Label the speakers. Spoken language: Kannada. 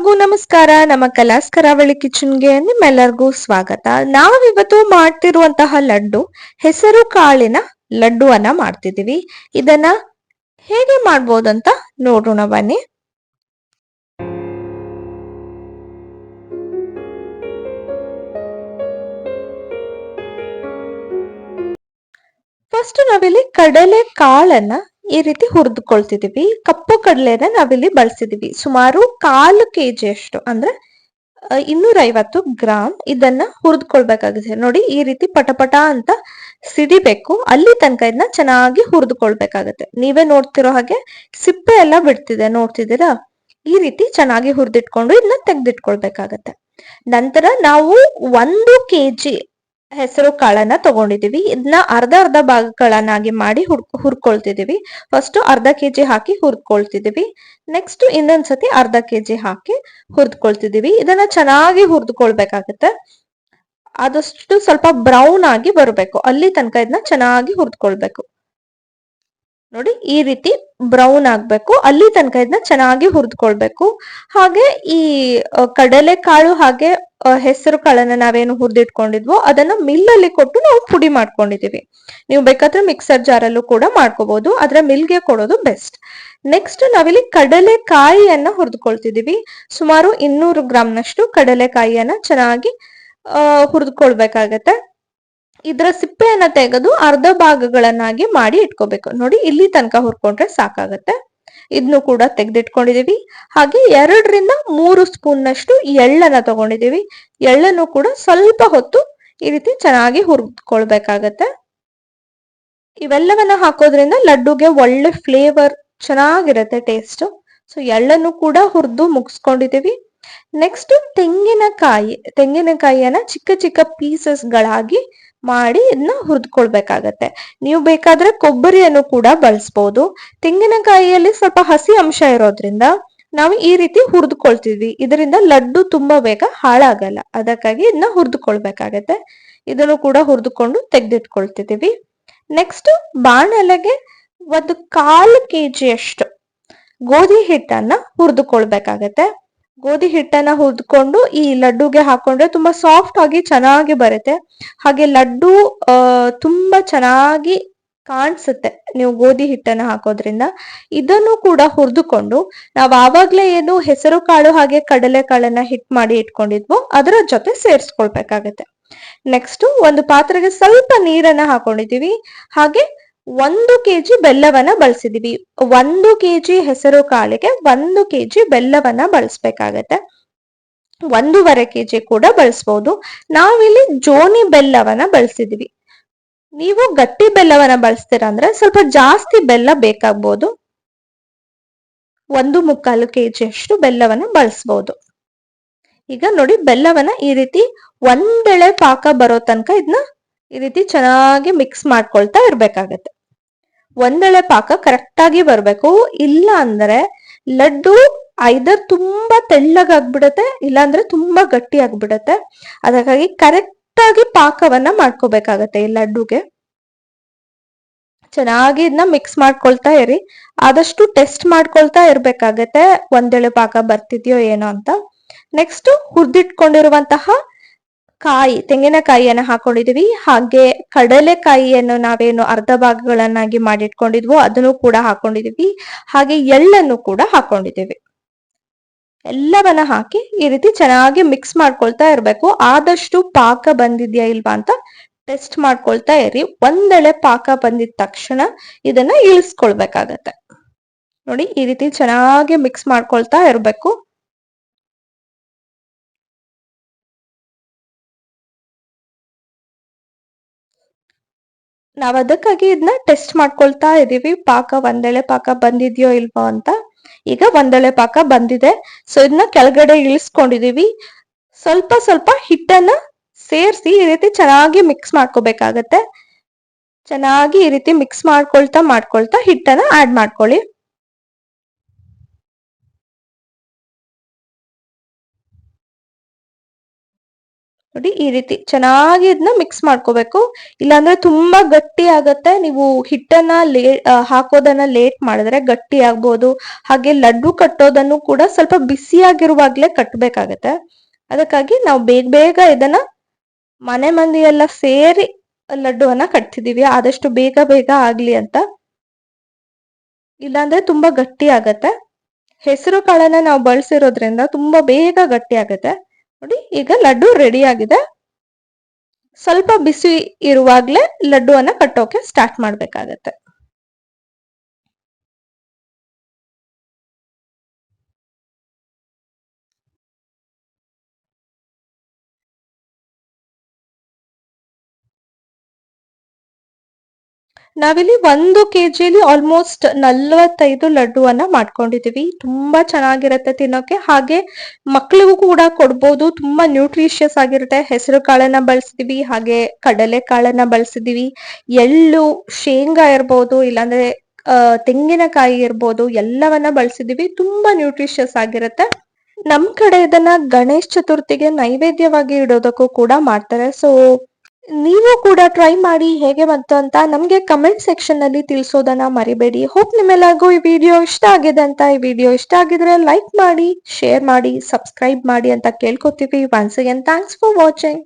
Speaker 1: ಎಲ್ಲರಿಗೂ ನಮಸ್ಕಾರ. ನಮ್ಮ ಕಲಾಸ್ ಕರಾವಳಿ ಕಿಚನ್ಗೆ ನಿಮ್ಮೆಲ್ಲರಿಗೂ ಸ್ವಾಗತ. ನಾವಿವತ್ತು ಮಾಡ್ತಿರುವಂತಹ ಲಡ್ಡು, ಹೆಸರು ಕಾಳಿನ ಲಡ್ಡುವನ್ನ ಮಾಡ್ತಿದೀವಿ ಇದನ್ನ ಹೇಗೆ ಮಾಡ್ಬೋದಂತ ನೋಡೋಣ ಬನ್ನಿ. ಫಸ್ಟ್ ನಾವಿಲ್ಲಿ ಕಡಲೆ ಕಾಳನ್ನ ಈ ರೀತಿ ಹುರಿದುಕೊಳ್ತಿದೀವಿ. ಕಪ್ಪು ಕಡಲೆನ ನಾವಿಲ್ಲಿ ಬಳಸಿದೀವಿ. ಸುಮಾರು ಕಾಲು ಕೆ ಜಿ ಅಷ್ಟು, ಅಂದ್ರೆ ಇನ್ನೂರೈವತ್ತು ಗ್ರಾಮ್ ಇದನ್ನ ಹುರಿದುಕೊಳ್ಬೇಕಾಗುತ್ತೆ. ನೋಡಿ, ಈ ರೀತಿ ಪಟಪಟ ಅಂತ ಸಿಡಿಬೇಕು. ಅಲ್ಲಿ ತನಕ ಇದನ್ನ ಚೆನ್ನಾಗಿ ಹುರಿದುಕೊಳ್ಬೇಕಾಗತ್ತೆ. ನೀವೇ ನೋಡ್ತಿರೋ ಹಾಗೆ ಸಿಪ್ಪೆ ಎಲ್ಲ ಬಿಡ್ತಿದೆ, ನೋಡ್ತಿದ್ದೀರಾ? ಈ ರೀತಿ ಚೆನ್ನಾಗಿ ಹುರಿದಿಟ್ಕೊಂಡು ಇದನ್ನ ತೆಗೆದಿಟ್ಕೊಳ್ಬೇಕಾಗತ್ತೆ. ನಂತರ ನಾವು ಒಂದು ಕೆಜಿ ಹೆಸರು ಕಾಳನ್ನ ತಗೊಂಡಿದೀವಿ ಇದನ್ನ ಅರ್ಧ ಅರ್ಧ ಭಾಗಗಳನ್ನಾಗಿ ಮಾಡಿ ಹುರ್ ಹುರ್ಕೊಳ್ತಿದೀವಿ ಫಸ್ಟ್ ಅರ್ಧ ಕೆಜಿ ಹಾಕಿ ಹುರ್ಕೊಳ್ತಿದೀವಿ ನೆಕ್ಸ್ಟ್ ಇನ್ನೊಂದ್ಸತಿ ಅರ್ಧ ಕೆಜಿ ಹಾಕಿ ಹುರ್ದ್ಕೊಳ್ತಿದೀವಿ ಇದನ್ನ ಚೆನ್ನಾಗಿ ಹುರ್ದ್ಕೊಳ್ಬೇಕಾಗತ್ತೆ. ಆದಷ್ಟು ಸ್ವಲ್ಪ ಬ್ರೌನ್ ಆಗಿ ಬರಬೇಕು. ಅಲ್ಲಿ ತನಕ ಇದನ್ನ ಚೆನ್ನಾಗಿ ಹುರ್ದ್ಕೊಳ್ಬೇಕು. ನೋಡಿ ಈ ರೀತಿ ಬ್ರೌನ್ ಆಗ್ಬೇಕು. ಅಲ್ಲಿ ತನಕ ಇದನ್ನ ಚೆನ್ನಾಗಿ ಹುರಿದ್ಕೊಳ್ಬೇಕು. ಹಾಗೆ ಈ ಕಡಲೆ ಕಾಳು ಹಾಗೆ ಹೆಸರು ಕಾಳನ್ನ ನಾವೇನು ಹುರಿದಿಟ್ಕೊಂಡಿದ್ವೋ ಅದನ್ನ ಮಿಲ್ಲಲ್ಲಿ ಕೊಟ್ಟು ನಾವು ಪುಡಿ ಮಾಡ್ಕೊಂಡಿದೀವಿ. ನೀವು ಬೇಕಾದ್ರೆ ಮಿಕ್ಸರ್ ಜಾರಲ್ಲೂ ಕೂಡ ಮಾಡ್ಕೋಬಹುದು ಆದ್ರೆ ಮಿಲ್ಗೆ ಕೊಡೋದು ಬೆಸ್ಟ್ ನೆಕ್ಸ್ಟ್ ನಾವಿಲ್ಲಿ ಕಡಲೆಕಾಯಿಯನ್ನ ಹುರಿದುಕೊಳ್ತಿದೀವಿ. ಸುಮಾರು ಇನ್ನೂರು ಗ್ರಾಮ್ನಷ್ಟು ಕಡಲೆ ಕಾಯಿಯನ್ನ ಚೆನ್ನಾಗಿ ಅಹ್ ಹುರಿದುಕೊಳ್ಬೇಕಾಗತ್ತೆ. ಇದರ ಸಿಪ್ಪೆಯನ್ನ ತೆಗೆದು ಅರ್ಧ ಭಾಗಗಳನ್ನಾಗಿ ಮಾಡಿ ಇಟ್ಕೋಬೇಕು. ನೋಡಿ, ಇಲ್ಲಿ ತನಕ ಹುರ್ಕೊಂಡ್ರೆ ಸಾಕಾಗತ್ತೆ. ಇದನ್ನು ಕೂಡ ತೆಗೆದಿಟ್ಕೊಂಡಿದೀವಿ. ಹಾಗೆ ಎರಡರಿಂದ ಮೂರು ಸ್ಪೂನ್ ನಷ್ಟು ಎಳ್ಳನ್ನ ತಗೊಂಡಿದೀವಿ. ಎಳ್ಳನ್ನು ಕೂಡ ಸ್ವಲ್ಪ ಹೊತ್ತು ಈ ರೀತಿ ಚೆನ್ನಾಗಿ ಹುರ್ಕೊಳ್ಬೇಕಾಗತ್ತೆ ಇವೆಲ್ಲವನ್ನ ಹಾಕೋದ್ರಿಂದ ಲಡ್ಡುಗೆ ಒಳ್ಳೆ ಫ್ಲೇವರ್ ಚೆನ್ನಾಗಿರತ್ತೆ ಟೇಸ್ಟ್. ಸೊ, ಎಳ್ಳನ್ನು ಕೂಡ ಹುರಿದು ಮುಗಿಸ್ಕೊಂಡಿದೀವಿ. ನೆಕ್ಸ್ಟ್ ತೆಂಗಿನಕಾಯಿ, ತೆಂಗಿನಕಾಯಿಯನ್ನ ಚಿಕ್ಕ ಚಿಕ್ಕ ಪೀಸಸ್ ಗಳಾಗಿ ಮಾಡಿ ಇದನ್ನ ಹುರಿದ್ಕೊಳ್ಬೇಕಾಗತ್ತೆ. ನೀವು ಬೇಕಾದ್ರೆ ಕೊಬ್ಬರಿಯನ್ನು ಕೂಡ ಬಳಸ್ಬೋದು. ತೆಂಗಿನಕಾಯಿಯಲ್ಲಿ ಸ್ವಲ್ಪ ಹಸಿ ಅಂಶ ಇರೋದ್ರಿಂದ ನಾವು ಈ ರೀತಿ ಹುರಿದುಕೊಳ್ತಿದ್ವಿ ಇದರಿಂದ ಲಡ್ಡು ತುಂಬಾ ಬೇಗ ಹಾಳಾಗಲ್ಲ. ಅದಕ್ಕಾಗಿ ಇದನ್ನ ಹುರಿದುಕೊಳ್ಬೇಕಾಗತ್ತೆ. ಇದನ್ನು ಕೂಡ ಹುರಿದುಕೊಂಡು ತೆಗೆದಿಟ್ಕೊಳ್ತಿದ್ದೀವಿ. ನೆಕ್ಸ್ಟ್ ಬಾಣಲೆಗೆ ಒಂದು ಕಾಲು ಕೆ ಜಿಯಷ್ಟು ಗೋಧಿ ಹಿಟ್ಟನ್ನ ಹುರಿದುಕೊಳ್ಬೇಕಾಗತ್ತೆ. ಗೋಧಿ ಹಿಟ್ಟನ್ನ ಹುರಿದುಕೊಂಡು ಈ ಲಡ್ಡುಗೆ ಹಾಕೊಂಡ್ರೆ ತುಂಬಾ ಸಾಫ್ಟ್ ಆಗಿ ಚೆನ್ನಾಗಿ ಬರುತ್ತೆ. ಹಾಗೆ ಲಡ್ಡು ತುಂಬಾ ಚೆನ್ನಾಗಿ ಕಾಣಿಸುತ್ತೆ ನೀವು ಗೋಧಿ ಹಿಟ್ಟನ್ನ ಹಾಕೋದ್ರಿಂದ. ಇದನ್ನು ಕೂಡ ಹುರಿದುಕೊಂಡು ನಾವು ಆವಾಗ್ಲೇ ಏನು ಹೆಸರು ಕಾಳು ಹಾಗೆ ಕಡಲೆ ಕಾಳನ್ನ ಹಿಟ್ ಮಾಡಿ ಇಟ್ಕೊಂಡಿದ್ವು ಅದರ ಜೊತೆ ಸೇರಿಸ್ಕೊಳ್ಬೇಕಾಗತ್ತೆ. ನೆಕ್ಸ್ಟ್ ಒಂದು ಪಾತ್ರೆಗೆ ಸ್ವಲ್ಪ ನೀರನ್ನ ಹಾಕೊಂಡಿದೀವಿ ಹಾಗೆ ಒಂದು ಕೆಜಿ ಬೆಲ್ಲವನ್ನ ಬಳಸಿದೀವಿ. ಒಂದು ಕೆಜಿ ಹೆಸರು ಕಾಳಿಗೆ ಒಂದು ಕೆಜಿ ಬೆಲ್ಲವನ್ನ ಬಳಸ್ಬೇಕಾಗತ್ತೆ. ಒಂದೂವರೆ ಕೆಜಿ ಕೂಡ ಬಳಸ್ಬೋದು. ನಾವಿಲ್ಲಿ ಜೋನಿ ಬೆಲ್ಲವನ್ನ ಬಳಸಿದೀವಿ. ನೀವು ಗಟ್ಟಿ ಬೆಲ್ಲವನ್ನ ಬಳಸ್ತೀರ ಅಂದ್ರೆ ಸ್ವಲ್ಪ ಜಾಸ್ತಿ ಬೆಲ್ಲ ಬೇಕಾಗ್ಬೋದು. ಒಂದು ಮುಕ್ಕಾಲು ಕೆಜಿ ಅಷ್ಟು ಬೆಲ್ಲವನ್ನ ಬಳಸ್ಬೋದು. ಈಗ ನೋಡಿ ಬೆಲ್ಲವನ್ನ ಈ ರೀತಿ ಒಂದೆಳೆ ಪಾಕ ಬರೋ ತನಕ ಇದನ್ನ ಈ ರೀತಿ ಚೆನ್ನಾಗಿ ಮಿಕ್ಸ್ ಮಾಡ್ಕೊಳ್ತಾ ಇರ್ಬೇಕಾಗತ್ತೆ. ಒಂದೆಳೆ ಪಾಕ ಕರೆಕ್ಟ್ ಆಗಿ ಬರ್ಬೇಕು. ಇಲ್ಲ ಅಂದ್ರೆ ಲಡ್ಡು ಐದರ್ ತುಂಬಾ ತೆಳ್ಳಗಾಗ್ಬಿಡತ್ತೆ ಇಲ್ಲಾಂದ್ರೆ ತುಂಬಾ ಗಟ್ಟಿ ಆಗ್ಬಿಡತ್ತೆ ಅದಕ್ಕಾಗಿ ಕರೆಕ್ಟ್ ಆಗಿ ಪಾಕವನ್ನ ಮಾಡ್ಕೋಬೇಕಾಗತ್ತೆ ಈ ಲಡ್ಡುಗೆ. ಚೆನ್ನಾಗಿ ಇದನ್ನ ಮಿಕ್ಸ್ ಮಾಡ್ಕೊಳ್ತಾ ಇರಿ. ಆದಷ್ಟು ಟೆಸ್ಟ್ ಮಾಡ್ಕೊಳ್ತಾ ಇರ್ಬೇಕಾಗತ್ತೆ ಒಂದೆಳೆ ಪಾಕ ಬರ್ತಿದ್ಯೋ ಏನೋ ಅಂತ. ನೆಕ್ಸ್ಟ್ ಹುರಿದಿಟ್ಕೊಂಡಿರುವಂತಹ ಕಾಯಿ, ತೆಂಗಿನಕಾಯಿಯನ್ನು ಹಾಕೊಂಡಿದ್ವಿ. ಹಾಗೆ ಕಡಲೆಕಾಯಿಯನ್ನು ನಾವೇನು ಅರ್ಧ ಭಾಗಗಳನ್ನಾಗಿ ಮಾಡಿಟ್ಕೊಂಡಿದ್ವೋ ಅದನ್ನು ಕೂಡ ಹಾಕೊಂಡಿದ್ವಿ. ಹಾಗೆ ಎಳ್ಳನ್ನು ಕೂಡ ಹಾಕೊಂಡಿದ್ದೀವಿ ಎಲ್ಲವನ್ನ ಹಾಕಿ ಈ ರೀತಿ ಚೆನ್ನಾಗಿ ಮಿಕ್ಸ್ ಮಾಡ್ಕೊಳ್ತಾ ಇರ್ಬೇಕು. ಆದಷ್ಟು ಪಾಕ ಬಂದಿದ್ಯಾ ಇಲ್ವಾ ಅಂತ ಟೆಸ್ಟ್ ಮಾಡ್ಕೊಳ್ತಾ ಇರಿ. ಒಂದೆಳೆ ಪಾಕ ಬಂದಿದ ತಕ್ಷಣ ಇದನ್ನ ಇಳಿಸ್ಕೊಳ್ಬೇಕಾಗತ್ತೆ. ನೋಡಿ, ಈ ರೀತಿ ಚೆನ್ನಾಗಿ ಮಿಕ್ಸ್ ಮಾಡ್ಕೊಳ್ತಾ ಇರ್ಬೇಕು. ನಾವ್ ಅದಕ್ಕಾಗಿ ಇದನ್ನ ಟೆಸ್ಟ್ ಮಾಡ್ಕೊಳ್ತಾ ಇದೀವಿ. ಪಾಕ ಒಂದೆಳೆ ಪಾಕ ಬಂದಿದ್ಯೋ ಇಲ್ವೋ ಅಂತ. ಈಗ ಒಂದೆಳೆ ಪಾಕ ಬಂದಿದೆ. ಸೊ ಇದನ್ನ ಕೆಳಗಡೆ ಇಳಿಸ್ಕೊಂಡಿದೀವಿ. ಸ್ವಲ್ಪ ಸ್ವಲ್ಪ ಹಿಟ್ಟನ್ನ ಸೇರಿಸಿ ಈ ರೀತಿ ಚೆನ್ನಾಗಿ ಮಿಕ್ಸ್ ಮಾಡ್ಕೋಬೇಕಾಗತ್ತೆ. ಚೆನ್ನಾಗಿ ಈ ರೀತಿ ಮಿಕ್ಸ್ ಮಾಡ್ಕೊಳ್ತಾ ಮಾಡ್ಕೊಳ್ತಾ ಹಿಟ್ಟನ್ನ ಆಡ್ ಮಾಡ್ಕೊಳ್ಳಿ. ನೋಡಿ ಈ ರೀತಿ ಚೆನ್ನಾಗಿ ಇದನ್ನ ಮಿಕ್ಸ್ ಮಾಡ್ಕೋಬೇಕು. ಇಲ್ಲಾಂದ್ರೆ ತುಂಬಾ ಗಟ್ಟಿ ಆಗತ್ತೆ. ನೀವು ಹಿಟ್ಟನ್ನ ಲೇ ಹಾಕೋದನ್ನ ಲೇಟ್ ಮಾಡಿದ್ರೆ ಗಟ್ಟಿ ಆಗ್ಬೋದು. ಹಾಗೆ ಲಡ್ಡು ಕಟ್ಟೋದನ್ನು ಕೂಡ ಸ್ವಲ್ಪ ಬಿಸಿಯಾಗಿರುವಾಗ್ಲೇ ಕಟ್ಟಬೇಕಾಗತ್ತೆ ಅದಕ್ಕಾಗಿ ನಾವು ಬೇಗ ಬೇಗ ಇದನ್ನ ಮನೆ ಮಂದಿ ಎಲ್ಲ ಸೇರಿ ಲಡ್ಡುವನ್ನ ಕಟ್ತಿದೀವಿ ಆದಷ್ಟು ಬೇಗ ಬೇಗ ಆಗ್ಲಿ ಅಂತ. ಇಲ್ಲಾಂದ್ರೆ ತುಂಬಾ ಗಟ್ಟಿ ಆಗತ್ತೆ. ಹೆಸರು ಕಾಳನ್ನ ನಾವು ಬಳಸಿರೋದ್ರಿಂದ ತುಂಬಾ ಬೇಗ ಗಟ್ಟಿ ಆಗತ್ತೆ. ನೋಡಿ ಈಗ ಲಡ್ಡು ರೆಡಿ ಆಗಿದೆ. ಸ್ವಲ್ಪ ಬಿಸಿ ಇರುವಾಗ್ಲೇ ಲಡ್ಡುವನ್ನ ಕಟ್ಟೋಕೆ ಸ್ಟಾರ್ಟ್ ಮಾಡ್ಬೇಕಾಗತ್ತೆ. ನಾವಿಲ್ಲಿ ಒಂದು ಕೆ ಜಿಲಿ ಆಲ್ಮೋಸ್ಟ್ ನಲ್ವತ್ತೈದು ಲಡ್ಡುವನ್ನ ಮಾಡ್ಕೊಂಡಿದೀವಿ. ತುಂಬಾ ಚೆನ್ನಾಗಿರುತ್ತೆ ತಿನ್ನೋಕೆ. ಹಾಗೆ ಮಕ್ಳಿಗೂ ಕೂಡ ಕೊಡ್ಬೋದು. ತುಂಬಾ ನ್ಯೂಟ್ರಿಷಿಯಸ್ ಆಗಿರುತ್ತೆ. ಹೆಸರು ಕಾಳನ್ನ ಬಳಸಿದೀವಿ. ಹಾಗೆ ಕಡಲೆ ಕಾಳನ್ನ ಬಳಸಿದೀವಿ. ಎಳ್ಳು, ಶೇಂಗಾ ಇರ್ಬೋದು, ಇಲ್ಲಾಂದ್ರೆ ತೆಂಗಿನಕಾಯಿ ಇರ್ಬೋದು, ಎಲ್ಲವನ್ನ ಬಳಸಿದೀವಿ. ತುಂಬಾ ನ್ಯೂಟ್ರಿಷಿಯಸ್ ಆಗಿರುತ್ತೆ. ನಮ್ ಕಡೆ ಇದನ್ನ ಗಣೇಶ್ ಚತುರ್ಥಿಗೆ ನೈವೇದ್ಯವಾಗಿ ಇಡೋದಕ್ಕೂ ಕೂಡ ಮಾಡ್ತಾರೆ. ಸೊ ನೀವು ಕೂಡ ಟ್ರೈ ಮಾಡಿ ಹೇಗೆ ಬಂತು ಅಂತ ನಮಗೆ ಕಮೆಂಟ್ ಸೆಕ್ಷನ್ನಲ್ಲಿ ತಿಳಿಸೋದನ್ನ ಮರಿಬೇಡಿ. ಹೋಪ್ ನಿಮ್ಮೆಲ್ಲರಿಗೂ ಈ ವಿಡಿಯೋ ಇಷ್ಟ ಆಗಿದೆ ಅಂತ. ಈ ವಿಡಿಯೋ ಇಷ್ಟ ಆಗಿದ್ರೆ ಲೈಕ್ ಮಾಡಿ ಶೇರ್ ಮಾಡಿ ಸಬ್ಸ್ಕ್ರೈಬ್ ಮಾಡಿ ಅಂತ ಕೇಳ್ಕೊತೀವಿ. Once again thanks for watching